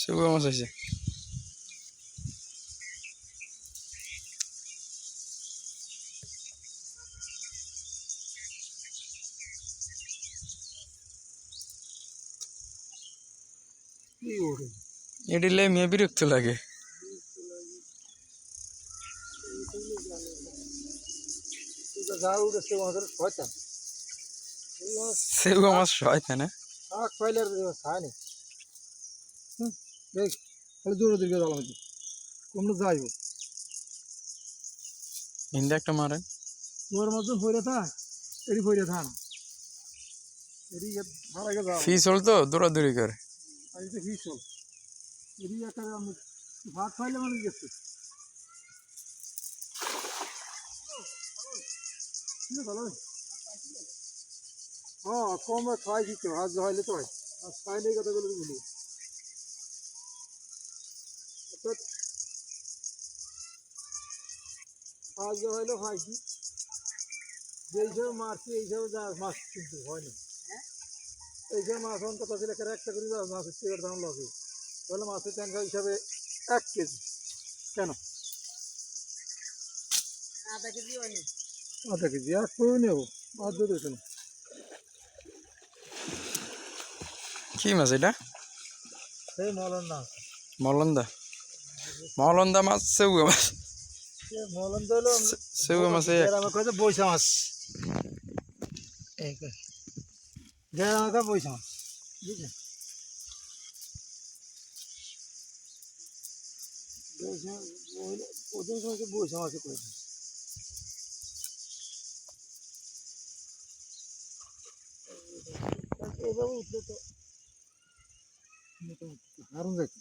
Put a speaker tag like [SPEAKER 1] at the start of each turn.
[SPEAKER 1] সেগুলো মাছ আছে
[SPEAKER 2] কি ওরে
[SPEAKER 1] এডিলে মেয়ে বিরক্ত লাগে।
[SPEAKER 2] যা উঠেছে আমাদের শয়তান।
[SPEAKER 1] সেগুলো মাছ শয়তান না
[SPEAKER 2] শাক খায় নি? হুম দেখ খালি জোরে দিকে জাল হয়েছে কমলে যাইব?
[SPEAKER 1] হিন্দে একটা মারেন
[SPEAKER 2] তোর মধ্যে ফইরে থাক এটি ফইরে থাক এটি যাও
[SPEAKER 1] তো দৌড়াদৌড়ি করে।
[SPEAKER 2] এটা চল এটি একটা ভাত খাইলে মানে গেছে। হ্যাঁ? কম খাই দিতে ভাত খাইলে তো হয়। আর খাইলে কথাগুলো বলি। অর্থাৎ ভাত হইলে খাইছি যে হিসাবে মারছি এই হিসাবে যা মাছ কিন্তু হয়নি এই যে মাছ অন কথা ছিল একটা করে দাও মাছের টিকের দাম লাগে। তাহলে মাছের ট্যাঙ্কা হিসাবে এক কেজি। কেন? আধা কেজি এক করে নেব? বাধ্য দিয়েছে না
[SPEAKER 1] কি মাছ এটা?
[SPEAKER 2] সেই মলন না
[SPEAKER 1] মলন্দা? মলন্দা মাছ সেগুলো মাছ।
[SPEAKER 2] সে মলন তো হলো
[SPEAKER 1] সেগুলো মাছে
[SPEAKER 2] বৈশা মাছ। এই বৈশা মাছ বুঝলেন ওই- সময় বৈশা মাছ করেছে এভাবে উঠলে তো হারুন যাচ্ছে